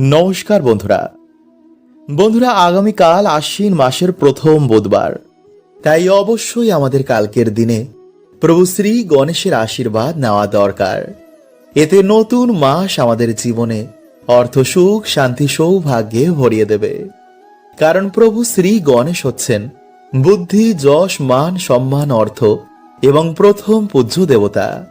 নমস্কার বন্ধুরা। বন্ধুরা, আগামীকাল আশ্বিন মাসের প্রথম বুধবার। তাই অবশ্যই আমাদের কালকের দিনে প্রভু শ্রী গণেশের আশীর্বাদ নেওয়া দরকার। এতে নতুন মাস আমাদের জীবনে অর্থ সুখ, শান্তি, সৌভাগ্যে ভরিয়ে দেবে। কারণ প্রভু শ্রী গণেশ হচ্ছেন বুদ্ধি, যশ, মান, সম্মান, অর্থ এবং প্রথম পূজ্য দেবতা।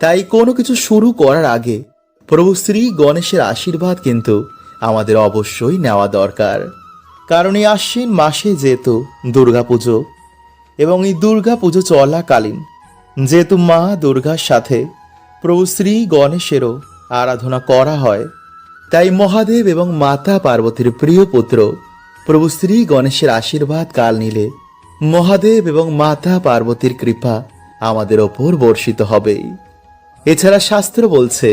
তাই কোনো কিছু শুরু করার আগে প্রভু শ্রী গণেশের আশীর্বাদ কিন্তু আমাদের অবশ্যই নেওয়া দরকার। কারণ এই আশ্বিন মাসে যেহেতু দুর্গাপুজো এবং এই দুর্গা পুজো চলাকালীন, যেহেতু মা দুর্গার সাথে প্রভু শ্রী গণেশেরও আরাধনা করা হয়, তাই মহাদেব এবং মাতা পার্বতীর প্রিয় পুত্র প্রভু শ্রী গণেশের আশীর্বাদ কাল নিলে মহাদেব এবং মাতা পার্বতীর কৃপা আমাদের ওপর বর্ষিত হবেই। এছাড়া শাস্ত্র বলছে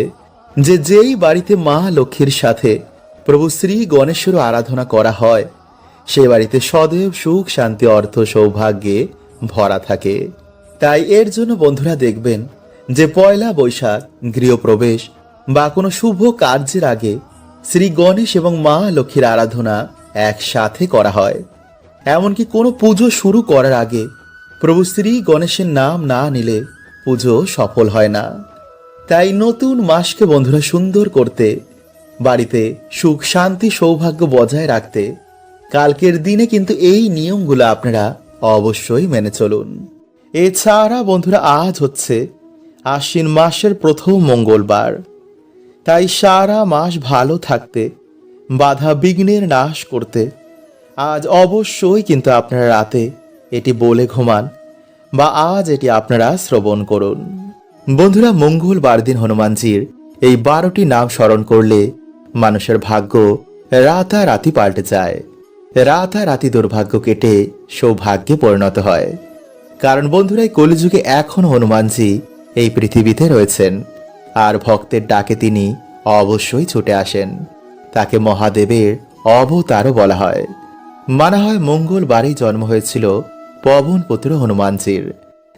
যে যেই বাড়িতে মা লক্ষ্মীর সাথে প্রভু শ্রী গণেশেরও আরাধনা করা হয়, সে বাড়িতে সদেব সুখ, শান্তি, অর্থ, সৌভাগ্যে ভরা থাকে। তাই এর জন্য বন্ধুরা দেখবেন যে পয়লা বৈশাখ, গৃহপ্রবেশ বা কোনো শুভ কার্যের আগে শ্রী গণেশ এবং মা লক্ষ্মীর আরাধনা একসাথে করা হয়। এমনকি কোনো পুজো শুরু করার আগে প্রভু শ্রী গণেশের নাম না নিলে পুজো সফল হয় না। তাই নতুন মাসকে বন্ধুরা সুন্দর করতে, বাড়িতে সুখ, শান্তি, সৌভাগ্য বজায় রাখতে কালকের দিনে কিন্তু এই নিয়মগুলো আপনারা অবশ্যই মেনে চলুন। এছাড়া বন্ধুরা আজ হচ্ছে আশ্বিন মাসের প্রথম মঙ্গলবার। তাই সারা মাস ভালো থাকতে, বাধা বিঘ্নের নাশ করতে আজ অবশ্যই কিন্তু আপনারা রাতে এটি বলে ঘুমান বা আজ এটি আপনারা শ্রবণ করুন। বন্ধুরা মঙ্গলবার দিন হনুমানজির এই বারোটি নাম স্মরণ করলে মানুষের ভাগ্য রাতারাতি পাল্টে যায়। রাতারাতি দুর্ভাগ্য কেটে সৌভাগ্যে পরিণত হয়। কারণ বন্ধুরা, এই কলিযুগে এখন হনুমানজি এই পৃথিবীতে রয়েছেন। আর ভক্তের ডাকে তিনি অবশ্যই ছুটে আসেন। তাকে মহাদেবের অবতারও বলা হয়। মানা হয় মঙ্গলবারেই জন্ম হয়েছিল পবন পুত্র হনুমানজির।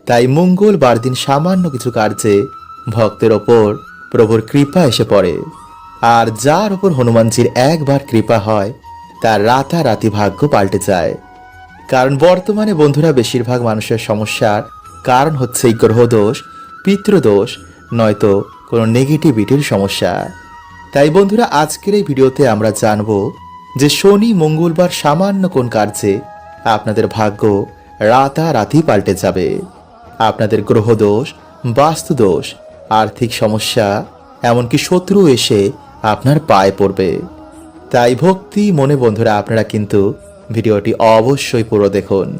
তাই মঙ্গলবার দিন সামান্য কিছু কার্যে ভক্তের ওপর প্রভুর কৃপা এসে পড়ে। আর যার ওপর হনুমানজির একবার কৃপা হয়, তার রাতারাতি ভাগ্য পাল্টে যায়। কারণ বর্তমানে বন্ধুরা বেশিরভাগ মানুষের সমস্যার কারণ হচ্ছে এই গ্রহদোষ, পিতৃদোষ, নয়তো কোনো নেগেটিভিটির সমস্যা। তাই বন্ধুরা, আজকের এই ভিডিওতে আমরা জানব যে শনি মঙ্গলবার সামান্য কোন কার্যে আপনাদের ভাগ্য রাতারাতি পাল্টে যাবে। আপনাদের গ্রহদোষ, বাস্তুদোষ, আর্থিক সমস্যা, এমনকি শত্রু এসে আপনার পায়ে পড়বে। তাই ভক্তি মনে বন্ধুরা, আপনারা কিন্তু ভিডিওটি অবশ্যই পুরো দেখুন।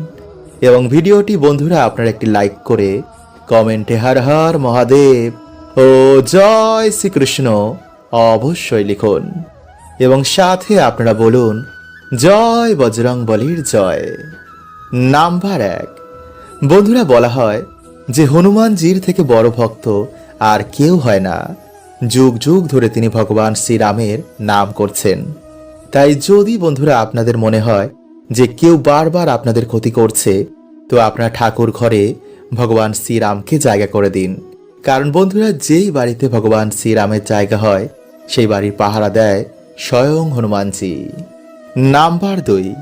এবং ভিডিওটি বন্ধুরা, আপনারা একটি লাইক করে কমেন্টে হর হর মহাদেব ও জয় শ্রীকৃষ্ণ অবশ্যই লিখুন। এবং সাথে আপনারা বলুন, জয় বজরং বলির জয়। নাম্বার এক। বন্ধুরা বলা হয় যে হনুমানজির থেকে বড় ভক্ত আর কেউ হয় না। যুগ যুগ ধরে তিনি ভগবান শ্রীরামের নাম করছেন। তাই যদি বন্ধুরা আপনাদের মনে হয় যে কেউ বারবার আপনাদের ক্ষতি করছে, তো আপনার ঠাকুর ঘরে ভগবান শ্রীরামকে জায়গা করে দিন। কারণ বন্ধুরা, যেই বাড়িতে ভগবান শ্রীরামের জায়গা হয়, সেই বাড়ির পাহারা দেয় স্বয়ং হনুমানজি। নাম্বার দুই।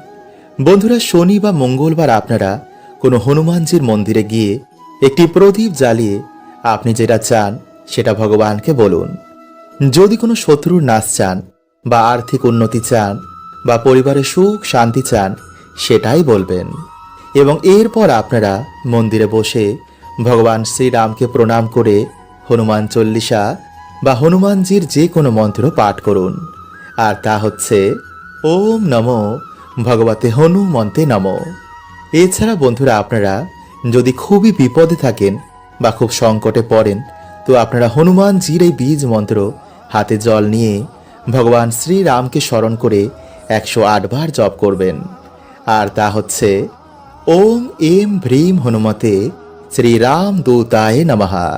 বন্ধুরা, শনি বা মঙ্গলবার আপনারা কোনো হনুমানজির মন্দিরে গিয়ে একটি প্রদীপ জ্বালিয়ে আপনি যেটা চান সেটা ভগবানকে বলুন। যদি কোনো শত্রুর নাশ চান বা আর্থিক উন্নতি চান বা পরিবারে সুখ, শান্তি চান, সেটাই বলবেন। এবং এরপর আপনারা মন্দিরে বসে ভগবান শ্রীরামকে প্রণাম করে হনুমান চল্লিশা বা হনুমানজির যে কোনো মন্ত্র পাঠ করুন। আর তা হচ্ছে, ওম নম ভগবতে হনুমন্তে নম। এছাড়া বন্ধুরা আপনারা যদি খুবই বিপদে থাকেন বা খুব সংকটে পড়েন, তো আপনারা হনুমানজির এই বীজ মন্ত্র হাতে জল নিয়ে ভগবান শ্রীরামকে স্মরণ করে একশো আট বার জপ করবেন। আর তা হচ্ছে, ওম এম ভ্রীম হনুমতে শ্রীরাম দূতায় নমহা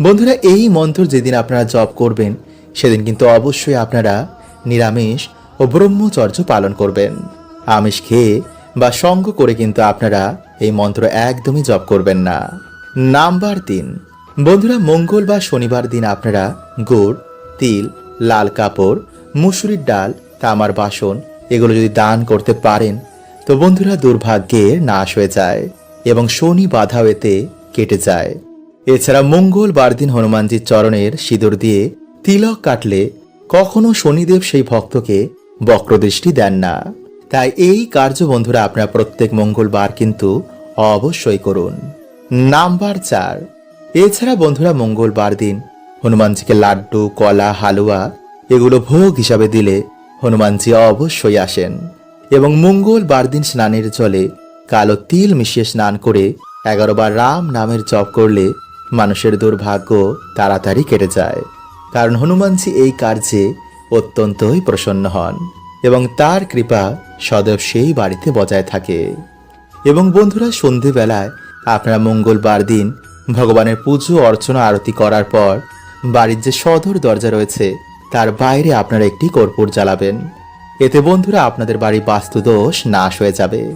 বন্ধুরা, এই মন্ত্র যেদিন আপনারা জপ করবেন, সেদিন কিন্তু অবশ্যই আপনারা নিরামিষ ও ব্রহ্মচর্য পালন করবেন। আমিষ খেয়ে বা সঙ্গ করে কিন্তু আপনারা এই মন্ত্র একদমই জপ করবেন না। নাম্বার তিন। বন্ধুরা, মঙ্গল বা শনিবার দিন আপনারা গুড়, তিল, লাল কাপড়, মুসুরির ডাল, তামার বাসন এগুলো যদি দান করতে পারেন, তো বন্ধুরা দুর্ভাগ্যের নাশ হয়ে যায় এবং শনি বাধাও এতে কেটে যায়। এছাড়া মঙ্গলবার দিন হনুমানজির চরণের সিঁদুর দিয়ে তিলক কাটলে কখনো শনিদেব সেই ভক্তকে বক্রদৃষ্টি দেন না। তাই এই কার্য বন্ধুরা আপনারা প্রত্যেক মঙ্গলবার কিন্তু অবশ্যই করুন। নাম্বার চার। এছাড়া বন্ধুরা মঙ্গলবার দিন হনুমানজিকে লাড্ডু, কলা, হালুয়া এগুলো ভোগ হিসাবে দিলে হনুমানজি অবশ্যই আসেন এবং মঙ্গলবার দিন স্নানের জলে কালো তিল মিশিয়ে স্নান করে এগারো বার রাম নামের জপ করলে মানুষের দুর্ভাগ্য তাড়াতাড়ি কেটে যায়। কারণ হনুমানজি এই কার্যে অত্যন্তই প্রসন্ন হন। এবং তার কৃপা সদব সেই বাড়িতে বজায় থাকে। এবং বন্ধুরা, সন্ধেবেলায় আপনারা মঙ্গলবার দিন ভগবানের পুজো, অর্চনা, আরতি করার পর বাড়ির যে সদর দরজা রয়েছে, তার বাইরে আপনারা একটি কর্পূর জ্বালাবেন। এতে বন্ধুরা, আপনাদের বাড়ি বাস্তুদোষ নাশ হয়ে যাবে।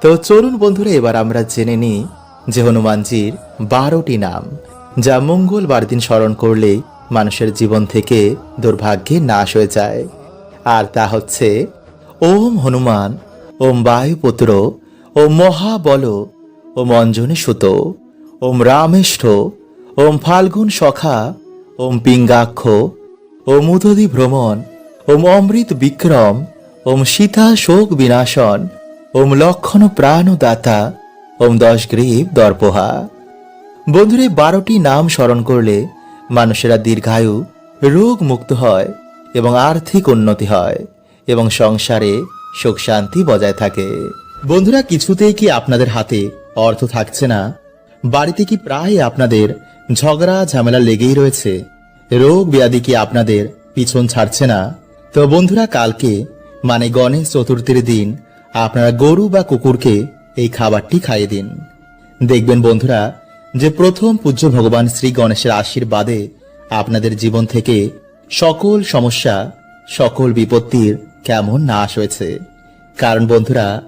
তো চলুন বন্ধুরা, এবার আমরা জেনে নিই যে হনুমানজির বারোটি নাম, যা মঙ্গলবার দিন স্মরণ করলেই মানুষের জীবন থেকে দুর্ভাগ্যে নাশ হয়ে যায়। আর তা হচ্ছে, ওম হনুমান, ওম বায়ুপুত্র, ওম মহাবল, ওম অঞ্জনী সুত, ওম রামেষ্ঠ, ওম ফাল্গুন সখা, ওম পিঙ্গাক্ষ, ওম উদধি ভ্রমণ, ওম অমৃত বিক্রম, ওম সীতা শোক বিনাশন, ওম লক্ষণ প্রাণদাতা, ওম দশ গ্রীব দর্পহা। বন্ধুরে, বারোটি নাম স্মরণ করলে মানুষেরা দীর্ঘায়ু রোগ মুক্ত হয়। এবং আর্থিক উন্নতি হয় এবং সংসারে সুখ শান্তি বজায় থাকে। বন্ধুরা, কিছুতেই কি আপনাদের হাতে অর্থ থাকছে না? বাড়িতে কি প্রায় আপনাদের ঝগড়া ঝামেলা লেগেই রয়েছে? রোগ ব্যাধি কি আপনাদের পিছন ছাড়ছে না? তো বন্ধুরা, কালকে মানে গণেশ চতুর্থীর দিন আপনারা গরু বা কুকুরকে এই খাবারটি খাইয়ে দিন। দেখবেন বন্ধুরা, যে প্রথম পূজ্য ভগবান শ্রী গণেশের আশীর্বাদে আপনাদের জীবন থেকে সকল সমস্যা, সকল বিপত্তির কেমন নাশ হয়েছে? কারণ বন্ধুরা,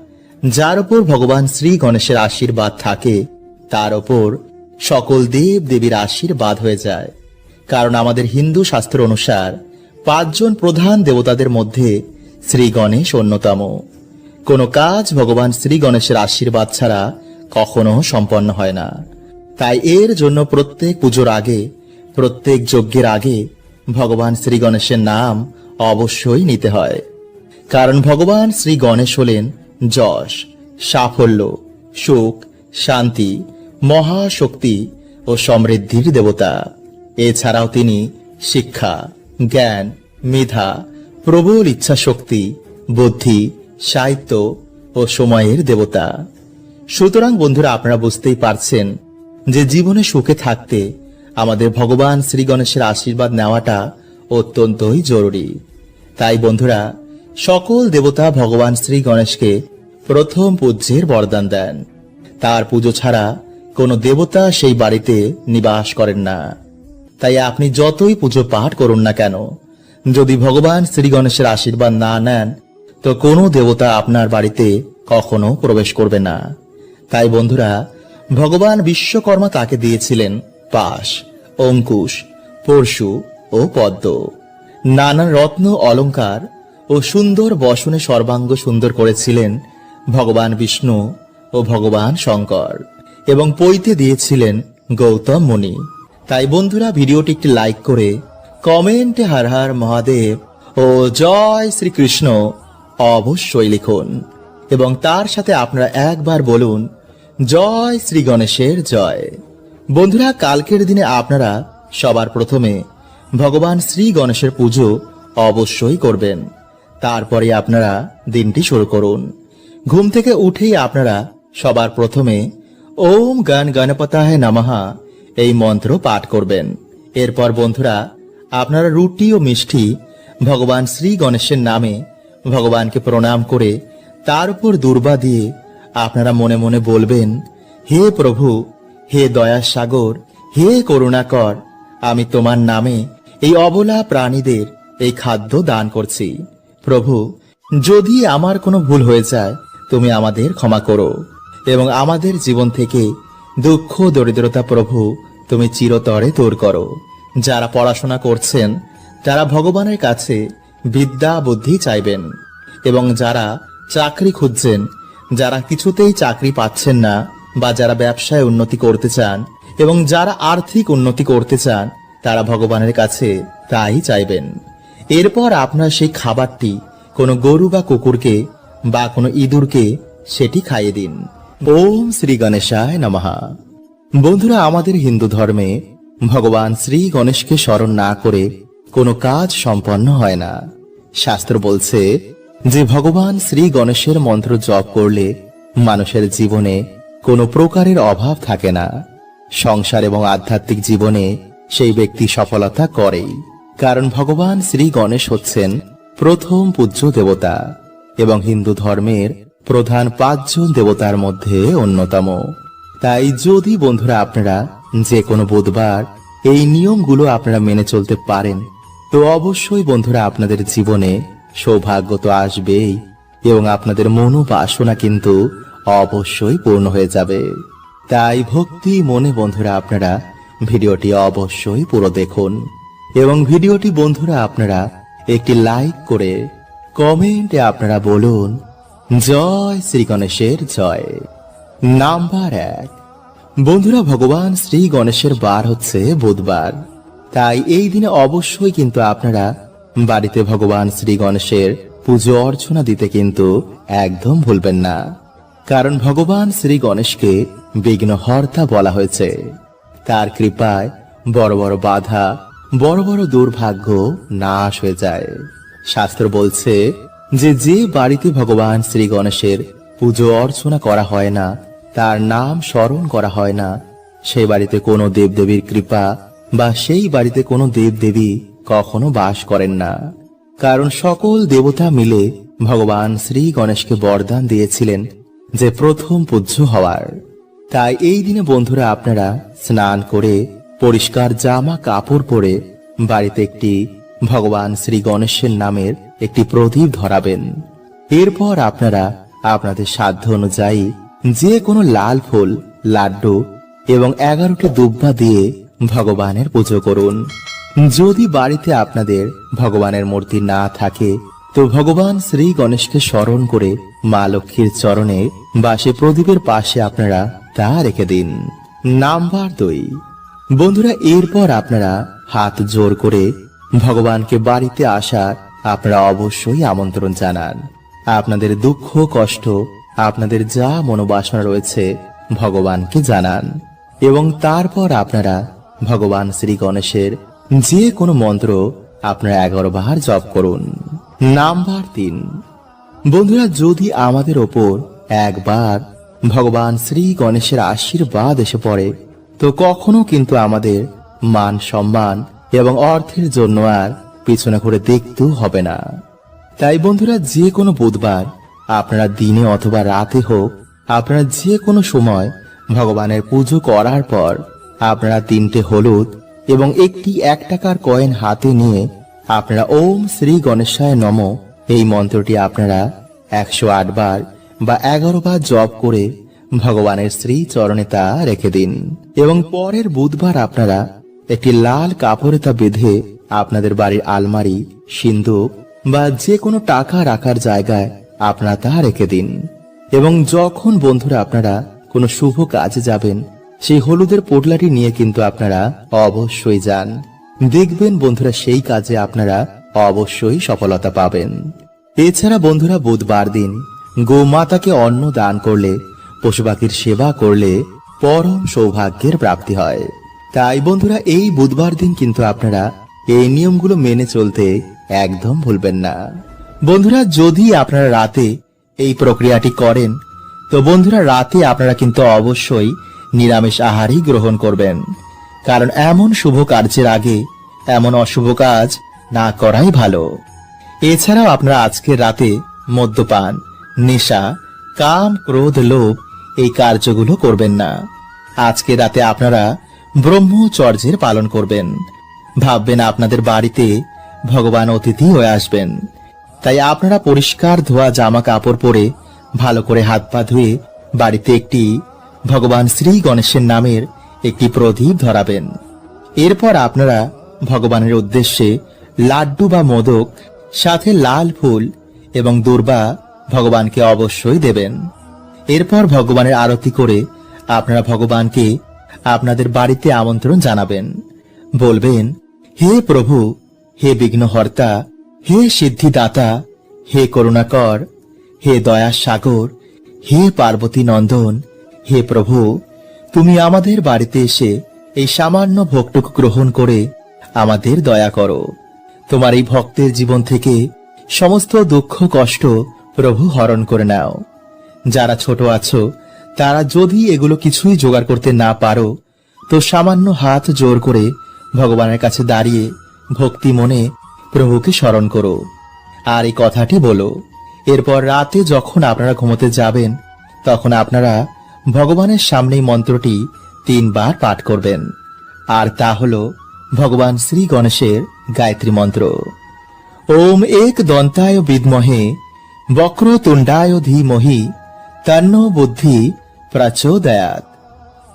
যার ওপর ভগবান শ্রী গণেশের আশীর্বাদ থাকে, তার ওপর সকল দেব দেবীর আশীর্বাদ হয়ে যায়। কারণ আমাদের হিন্দু শাস্ত্র অনুসার, পাঁচজন প্রধান দেবতাদের মধ্যে শ্রী গণেশ অন্যতম। কোনো কাজ ভগবান শ্রী গণেশের আশীর্বাদ ছাড়া কখনো সম্পন্ন হয় না। তাই এর জন্য প্রত্যেক পুজোর আগে, প্রত্যেক যজ্ঞের আগে ভগবান শ্রী গণেশের নাম অবশ্যই নিতে হয়। কারণ ভগবান শ্রী গণেশ হলেন যশ, সাফল্য, সুখ, শান্তি, মহাশক্তি ও সমৃদ্ধির দেবতা। এছাড়াও তিনি শিক্ষা, জ্ঞান, মেধা, প্রবল ইচ্ছা শক্তি বুদ্ধি, সাহিত্য ও সময়ের দেবতা। সুতরাং বন্ধুরা, আপনারা বুঝতেই পারছেন যে জীবনে সুখে থাকতে আমাদের ভগবান শ্রী গণেশের আশীর্বাদ নেওয়াটা অত্যন্তই জরুরি। তাই বন্ধুরা, সকল দেবতা ভগবান শ্রী গণেশকে প্রথম পূজ্যের বরদান দেন। তার পুজো ছাড়া কোনো দেবতা সেই বাড়িতে নিবাস করেন না। তাই আপনি যতই পুজো পাঠ করুন না কেন, যদি ভগবান শ্রী গণেশের আশীর্বাদ না নেন, তো কোনো দেবতা আপনার বাড়িতে কখনো প্রবেশ করবে না। তাই বন্ধুরা, ভগবান বিশ্বকর্মা তাকে দিয়েছিলেন পাশ, অঙ্কুশ, পরশু ও পদ্ম। নানান রত্ন অলংকার ও সুন্দর বসনে সর্বাঙ্গ সুন্দর করেছিলেন ভগবান বিষ্ণু ও ভগবান শঙ্কর এবং পৈতে দিয়েছিলেন গৌতম মুনি। তাই বন্ধুরা, ভিডিওটি একটি লাইক করে কমেন্টে হার হার মহাদেব ও জয় শ্রীকৃষ্ণ অবশ্যই লিখুন এবং তার সাথে আপনারা একবার বলুন, জয় শ্রী গণেশের জয়। বন্ধুরা, কালকের দিনে আপনারা সবার প্রথমে ভগবান শ্রী গণেশের পুজো অবশ্যই করবেন। তারপরে আপনারা দিনটি শুরু করুন। ঘুম থেকে উঠেই আপনারা সবার প্রথমে ওম গান গণপতায় নামাহা এই মন্ত্র পাঠ করবেন। এরপর বন্ধুরা, আপনারা রুটি ও মিষ্টি ভগবান শ্রী গণেশের নামে ভগবানকে প্রণাম করে তার উপর দুর্বা দিয়ে আপনারা মনে মনে বলবেন, হে প্রভু হে দয়ার সাগর, হে করুণাকর আমি তোমার নামে এই অবলা প্রাণীদের এই খাদ্য দান করছি। প্রভু, যদি আমার কোনো ভুল হয়ে যায়, তুমি আমাদের ক্ষমা করো এবং আমাদের জীবন থেকে দুঃখ, দরিদ্রতা প্রভু, তুমি চিরতরে দূর করো। যারা পড়াশোনা করছেন, তারা ভগবানের কাছে বিদ্যা, বুদ্ধি চাইবেন এবং যারা চাকরি খুঁজছেন, যারা কিছুতেই চাকরি পাচ্ছেন না বা যারা ব্যবসায় উন্নতি করতে চান এবং যারা আর্থিক উন্নতি করতে চান, তারা ভগবানের কাছে তাই চাইবেন। এরপর আপনার সেই খাবারটি কোনো গরু বা কুকুরকে বা কোনো ইঁদুরকে সেটি খাইয়ে দিন। ওম শ্রী গণেশায় নমহা বন্ধুরা, আমাদের হিন্দু ধর্মে ভগবান শ্রী গণেশকে স্মরণ না করে কোনো কাজ সম্পন্ন হয় না। শাস্ত্র বলছে যে, ভগবান শ্রী গণেশের মন্ত্র জপ করলে মানুষের জীবনে কোনো প্রকারের অভাব থাকে না। সংসার এবং আধ্যাত্মিক জীবনে সেই ব্যক্তি সফলতা করেই। কারণ ভগবান শ্রী গণেশ হচ্ছেন প্রথম পূজ্য দেবতা এবং হিন্দু ধর্মের প্রধান পাঁচজন দেবতার মধ্যে অন্যতম। তাই যদি বন্ধুরা আপনারা যে কোনো বুধবার এই নিয়মগুলো আপনারা মেনে চলতে পারেন, তো অবশ্যই বন্ধুরা আপনাদের জীবনে সৌভাগ্য তো আসবেই এবং আপনাদের মনোবাসনা কিন্তু অবশ্যই পূর্ণ হয়ে যাবে। তাই ভক্তি মনে বন্ধুরা আপনারা ভিডিওটি অবশ্যই পুরো দেখুন এবং ভিডিওটি বন্ধুরা আপনারা একটি লাইক করে কমেন্টে আপনারা বলুন, জয় শ্রী গণেশের জয়। নাম্বার এক। বন্ধুরা, ভগবান শ্রী গণেশের বার হচ্ছে বুধবার। তাই এই দিনে অবশ্যই কিন্তু আপনারা বাড়িতে ভগবান শ্রী গণেশের পুজো অর্চনা দিতে কিন্তু একদম ভুলবেন না। কারণ ভগবান শ্রী গণেশকে বিঘ্নহর্তা বলা হয়েছে। তার কৃপায় বড় বড় বাধা, বড় বড় দুর্ভাগ্য নাশ হয়ে যায়। শাস্ত্র বলছে যে যে বাড়িতে ভগবান শ্রী গণেশের পুজো অর্চনা করা হয় না, তার নাম স্মরণ করা হয় না। সেই বাড়িতে কোনো দেবদেবীর কৃপা বা সেই বাড়িতে কোনো দেবদেবী কখনো বাস করেন না। কারণ সকল দেবতা মিলে ভগবান শ্রী গণেশকে বরদান দিয়েছিলেন যে প্রথম পূজ্য হওয়ার। তাই এই দিনে বন্ধুরা আপনারা স্নান করে পরিষ্কার জামা কাপড় পরে বাড়িতে একটি ভগবান শ্রী গণেশের নামের একটি প্রদীপ ধরাবেন। এরপর আপনারা আপনাদের সাধ্য অনুযায়ী যে কোনো লাল ফুল, লাড্ডু এবং এগারোটি দুব্বা দিয়ে ভগবানের পুজো করুন। যদি বাড়িতে আপনাদের ভগবানের মূর্তি না থাকে তো ভগবান শ্রী গণেশকে স্মরণ করে মা লক্ষ্মীর চরণে বা সে প্রদীপের পাশে আপনারা তা রেখে দিন। নাম্বার দুই। বন্ধুরা, এরপর আপনারা হাত জোর করে ভগবানকে বাড়িতে আসার আপনারা অবশ্যই আমন্ত্রণ জানান। আপনাদের দুঃখ, কষ্ট, আপনাদের যা মনোবাসনা রয়েছে ভগবানকে জানান। এবং তারপর আপনারা ভগবান শ্রী গণেশের যে কোনো মন্ত্র আপনারা এগারো বার জপ করুন। নাম্বার তিন বন্ধুরা, যদি আমাদের ওপর একবার ভগবান শ্রী গণেশের আশীর্বাদ এসে পড়ে, তো কখনো কিন্তু আমাদের মান সম্মান এবং অর্থের জন্য আর পিছনে করে দেখতেও হবে না। তাই বন্ধুরা, যে কোনো বুধবার, আপনারা দিনে অথবা রাতে হোক, আপনারা যে কোনো সময় ভগবানের পুজো করার পর আপনারা তিনটে হলুদ এবং একটি এক টাকার কয়েন হাতে নিয়ে আপনারা ওম শ্রী গণেশায় নম। এই মন্ত্রটি আপনারা একশো আট বার বা এগারো বার জপ করে ভগবানের শ্রী চরণে তা রেখে দিন। এবং পরের বুধবার আপনারা একটি লাল কাপড়ে তা বেঁধে আপনাদের বাড়ির আলমারি সিন্ধুক বা যে কোনো টাকা রাখার জায়গায় আপনারা তা রেখে দিন। এবং যখন বন্ধুরা আপনারা কোনো শুভ কাজে যাবেন, সেই হলুদের পোটলাটি নিয়ে কিন্তু আপনারা অবশ্যই যান। দেখবেন বন্ধুরা সেই কাজে আপনারা অবশ্যই সফলতা পাবেন। এছাড়া বন্ধুরা বুধবার দিন গোমাতাকে অন্ন দান করলে পশু পাখির সেবা করলে পরম সৌভাগ্যের প্রাপ্তি হয়। তাই বন্ধুরা এই বুধবার দিন কিন্তু আপনারা এই নিয়মগুলো মেনে চলতে একদম ভুলবেন না। বন্ধুরা যদি আপনারা রাতে এই প্রক্রিয়াটি করেন, তো বন্ধুরা রাতে আপনারা কিন্তু অবশ্যই নিরামিষ আহারই গ্রহণ করবেন। কারণ এমন শুভ কার্যের আগে এমন অশুভ কাজ না করাই ভালো। এছাড়াও আপনারা আজকের রাতে মদ্যপান, নেশা, কাম, ক্রোধ, লোভ এই কার্যগুলো করবেন না। আজকে রাতে আপনারা ব্রহ্মচর্যের পালন করবেন। ভাববেন আপনাদের বাড়িতে ভগবান অতিথি হয়ে আসবেন। তাই আপনারা পরিষ্কার ধোয়া জামা কাপড় পরে ভালো করে হাত পা ধুয়ে বাড়িতে একটি ভগবান শ্রী গণেশের নামের একটি প্রদীপ ধরাবেন। এরপর আপনারা ভগবানের উদ্দেশ্যে লাড্ডু বা মোদক, সাথে লাল ফুল এবং দুর্বা ভগবানকে অবশ্যই দেবেন। এরপর ভগবানের আরতি করে আপনারা ভগবানকে আপনাদের বাড়িতে আমন্ত্রণ জানাবেন। বলবেন, হে প্রভু, হে বিঘ্নহর্তা, হে সিদ্ধিদাতা, হে করুণাকর, হে দয়ার সাগর হে পার্বতী নন্দন, হে প্রভু তুমি আমাদের বাড়িতে এসে এই সামান্য ভোগটুকু গ্রহণ করে আমাদের দয়া করো। তোমার এই ভক্তের জীবন থেকে সমস্ত দুঃখ, কষ্ট প্রভু হরণ করে নাও। যারা ছোট আছো, তারা যদি এগুলো কিছুই জোগাড় করতে না পারো, তো সামান্য হাত জোর করে ভগবানের কাছে দাঁড়িয়ে ভক্তি মনে প্রভুকে স্মরণ করো। আর এই কথাটি বলো, এরপর রাতে যখন আপনারা ঘুমোতে যাবেন, তখন আপনারা ভগবানের সামনেই মন্ত্রটি তিনবার পাঠ করবেন। আর তা হল ভগবান শ্রী গণেশের গায়ত্রী মন্ত্র। ওম এক দন্তায় বিদ্মহে, বক্রতুণ্ডায় ধীমহি, তন্ন বুদ্ধি প্রচোদয়াত।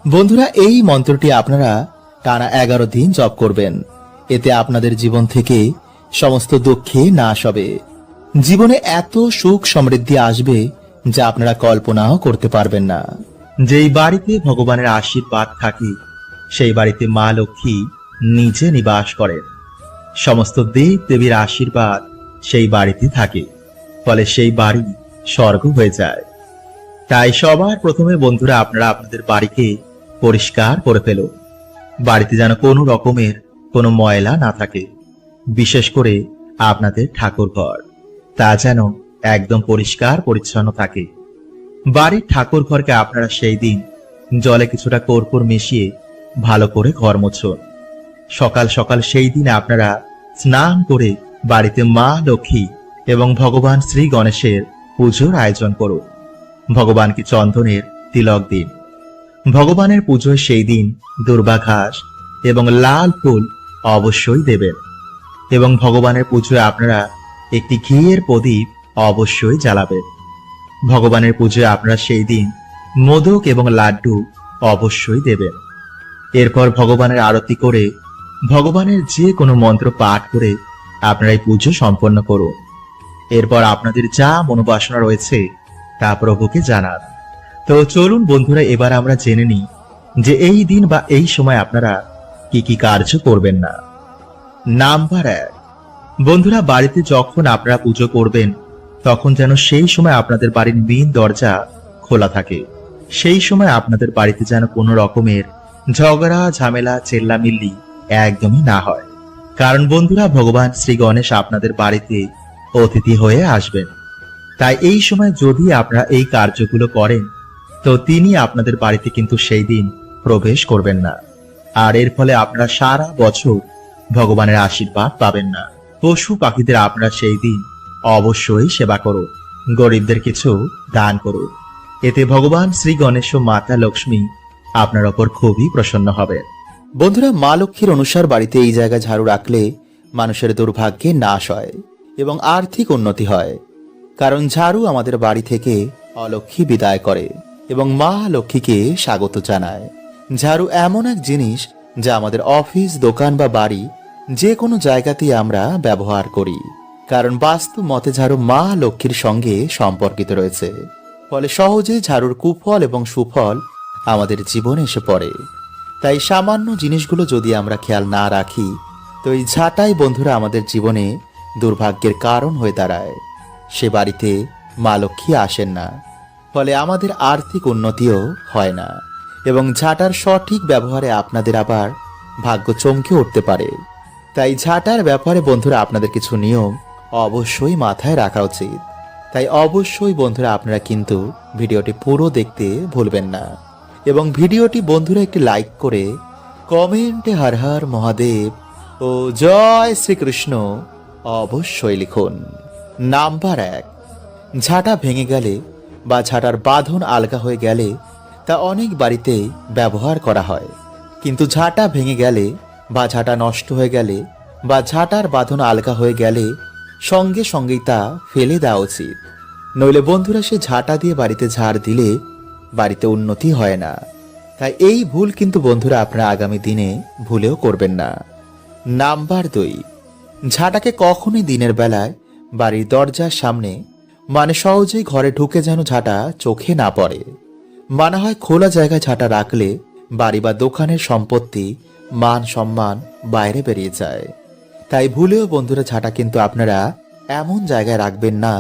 বন্ধুরা, এই মন্ত্রটি আপনারা টানা এগারো দিন জপ করবেন। এতে আপনাদের জীবন থেকে সমস্ত দুঃখে নাশ হবে। জীবনে এত সুখ সমৃদ্ধি আসবে যা আপনারা কল্পনাও করতে পারবেন না। যেই বাড়িতে ভগবানের আশীর্বাদ থাকে, সেই বাড়িতে মা লক্ষ্মী নিজে নিবাস করেন। সমস্ত দেব দেবীর আশীর্বাদ সেই বাড়িতে থাকে, ফলে সেই বাড়ি স্বর্গ হয়ে যায়। তাই সবার প্রথমে বন্ধুরা, আপনারা আপনাদের বাড়িকে পরিষ্কার করে ফেলুন। বাড়িতে যেন কোনো রকমের কোনো ময়লা না থাকে, বিশেষ করে আপনাদের ঠাকুর ঘর তা যেন একদম পরিষ্কার, পরিচ্ছন্ন থাকে। বাড়ির ঠাকুর ঘরকে আপনারা সেই দিন জলে কিছুটা কর্পূর মিশিয়ে ভালো করে ঘর মুছুন। সকাল সকাল সেই দিন আপনারা স্নান করে বাড়িতে মা, লক্ষ্মী এবং ভগবান শ্রী গণেশের পুজোর আয়োজন করুন। ভগবানকে চন্দনের তিলক দিন। ভগবানের পুজোয় সেই দিন দুর্বা ঘাস এবং লাল ফুল অবশ্যই দেবেন এবং ভগবানের পুজোয় আপনারা একটি ঘিয়ের প্রদীপ অবশ্যই জ্বালাবেন। ভগবানের পুজোয় আপনারা সেই দিন মোদক এবং লাড্ডু অবশ্যই দেবেন। এরপর ভগবানের আরতি করে, ভগবানের যে কোনো মন্ত্র পাঠ করে আপনারা এই পুজো সম্পন্ন করুন। এরপর আপনাদের যা মনোবাসনা রয়েছে তা প্রভুকে জানান। তো চলুন বন্ধুরা, এবার আমরা জেনে নিই যে এই দিন বা এই সময় আপনারা কি কি কার্য করবেন না। নাম্বার এক, বন্ধুরা, বাড়িতে যখন আপনারা পুজো করবেন তখন যেন সেই সময় আপনাদের বাড়ির মেন দরজা খোলা থাকে। সেই সময় আপনাদের বাড়িতে যেন কোনো রকমের ঝগড়া, ঝামেলা, চেল্লামিল্লি একদমই না হয়। কারণ বন্ধুরা, ভগবান শ্রী গণেশ আপনাদের বাড়িতে অতিথি হয়ে আসবেন। তাই এই সময় যদি আপনারা এই কার্যগুলো করেন, তো তিনি আপনাদের বাড়িতে কিন্তু সেই দিন প্রবেশ করবেন না। আর এর ফলে আপনারা সারা বছর ভগবানের আশীর্বাদ পাবেন না। পশু পাখিদের আপনারা সেই দিন অবশ্যই সেবা করুন গরিবদের কিছু দান করুন এতে ভগবান শ্রী গণেশ ও মাতা লক্ষ্মী আপনার ওপর খুবই প্রসন্ন হবে। বন্ধুরা, মা লক্ষ্মীর অনুসার বাড়িতে এই জায়গা ঝাড়ু রাখলে মানুষের দুর্ভাগ্যে নাশ হয় এবং আর্থিক উন্নতি হয়। কারণ ঝাড়ু আমাদের বাড়ি থেকে অলক্ষ্মী বিদায় করে এবং মা লক্ষ্মীকে স্বাগত জানায়। ঝাড়ু এমন এক জিনিস যা আমাদের অফিস, দোকান বা বাড়ি যে কোনো জায়গাতেই আমরা ব্যবহার করি। কারণ বাস্তু মতে ঝাড়ু মা লক্ষ্মীর সঙ্গে সম্পর্কিত রয়েছে। ফলে সহজে ঝাড়ুর কুফল এবং সুফল আমাদের জীবনে এসে পড়ে। তাই সামান্য জিনিসগুলো যদি আমরা খেয়াল না রাখি, তো এই ঝাঁটাই বন্ধুরা আমাদের জীবনে দুর্ভাগ্যের কারণ হয়ে দাঁড়ায়। সে বাড়িতে মা লক্ষ্মী আসেন না। ফলে আমাদের আর্থিক উন্নতিও হয় না। এবং ঝাঁটার সঠিক ব্যবহারে আপনাদের আবার ভাগ্য চমকে উঠতে পারে। তাই ঝাঁটার ব্যাপারে বন্ধুরা আপনাদের কিছু নিয়ম অবশ্যই মাথায় রাখা উচিত। তাই অবশ্যই বন্ধুরা আপনারা কিন্তু ভিডিওটি পুরো দেখতে ভুলবেন না। এবং ভিডিওটি বন্ধুরা একটি লাইক করে কমেন্টে হর হর মহাদেব ও জয় শ্রীকৃষ্ণ অবশ্যই লিখুন। নাম্বার এক, ঝাঁটা ভেঙে গেলে বা ঝাঁটার বাঁধন আলগা হয়ে গেলে তা অনেক বাড়িতেই ব্যবহার করা হয়। কিন্তু ঝাঁটা ভেঙে গেলে বা ঝাঁটা নষ্ট হয়ে গেলে বা ঝাঁটার বাঁধন আলগা হয়ে গেলে সঙ্গে সঙ্গেই তা ফেলে দেওয়া উচিত। নইলে বন্ধুরা সে ঝাঁটা দিয়ে বাড়িতে ঝাড় দিলে বাড়িতে উন্নতি হয় না। তাই এই ভুল কিন্তু বন্ধুরা আপনারা আগামী দিনে ভুলেও করবেন না। নাম্বার দুই, ঝাঁটাকে কখনোই দিনের বেলায় বাড়ির দরজার সামনে মানে সহজেই ঘরে ঢুকে যেন ঝাঁটা চোখে না পড়ে। মানা হয় খোলা জায়গায় ঝাঁটা রাখলে বাড়ি বা দোকানের সম্পত্তি মান সম্মান বাইরে বেরিয়ে যায়। তাই ভুলেও বন্ধুরা ঝাঁটা কিন্তু আপনারা এমন জায়গায় রাখবেন না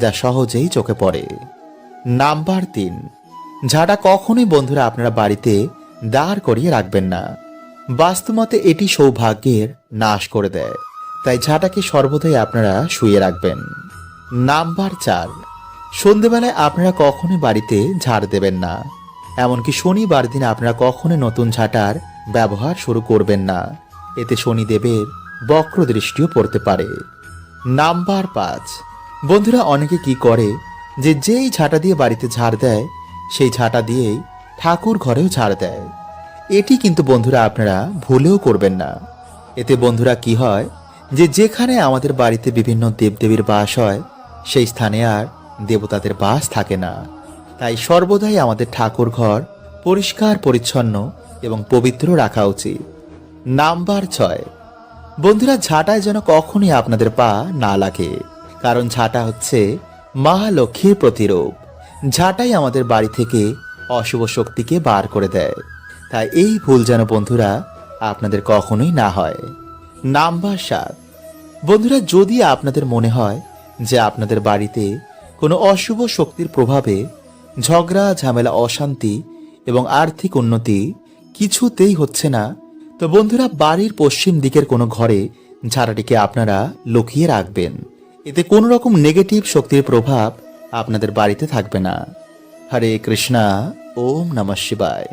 যা সহজেই চোখে পড়ে। নাম্বার তিন, ঝাঁটা কখনোই বন্ধুরা আপনারা বাড়িতে দাঁড় করিয়ে রাখবেন না। বাস্তুমতে এটি সৌভাগ্যের নাশ করে দেয়, তাই ঝাঁটাকে সর্বদাই আপনারা শুয়ে রাখবেন। নাম্বার চার, সন্ধেবেলায় আপনারা কখনোই বাড়িতে ঝাড় দেবেন না, এমনকি শনিবার দিন আপনারা কখনোই নতুন ঝাঁটার ব্যবহার শুরু করবেন না। এতে শনিদেবের বক্র দৃষ্টিও পড়তে পারে। নাম্বার পাঁচ। বন্ধুরা, অনেকে কি করে যে যেই ঝাঁটা দিয়ে বাড়িতে ঝাড় দেয়, সেই ঝাঁটা দিয়েই ঠাকুর ঘরেও ঝাড় দেয়। এটি কিন্তু বন্ধুরা আপনারা ভুলেও করবেন না। এতে বন্ধুরা কি হয় যে যেখানে আমাদের বাড়িতে বিভিন্ন দেবদেবীর বাস হয়, সেই স্থানে আর দেবতাদের বাস থাকে না। তাই সর্বদাই আমাদের ঠাকুর ঘর পরিষ্কার, পরিচ্ছন্ন এবং পবিত্র রাখা উচিত। নাম্বার ছয়। বন্ধুরা, ঝাঁটায় যেন কখনই আপনাদের পা না লাগে। কারণ ঝাঁটা হচ্ছে মহালক্ষ্মীর প্রতিরূপ। ঝাঁটাই আমাদের বাড়ি থেকে অশুভ শক্তিকে বার করে দেয়। তাই এই ভুল যেন বন্ধুরা আপনাদের কখনোই না হয়। নাম্বার সাত। বন্ধুরা, যদি আপনাদের মনে হয় যে আপনাদের বাড়িতে কোনো অশুভ শক্তির প্রভাবে ঝগড়া, ঝামেলা, অশান্তি এবং আর্থিক উন্নতি কিছুতেই হচ্ছে না তো বন্ধুরা, বাড়ির পশ্চিম দিকের কোনো ঘরে ঝাড়াটিকে আপনারা লুকিয়ে রাখবেন। এতে কোনো রকম নেগেটিভ শক্তির প্রভাব আপনাদের বাড়িতে থাকবে না। হরে কৃষ্ণা, ওম নমঃ শিবায়।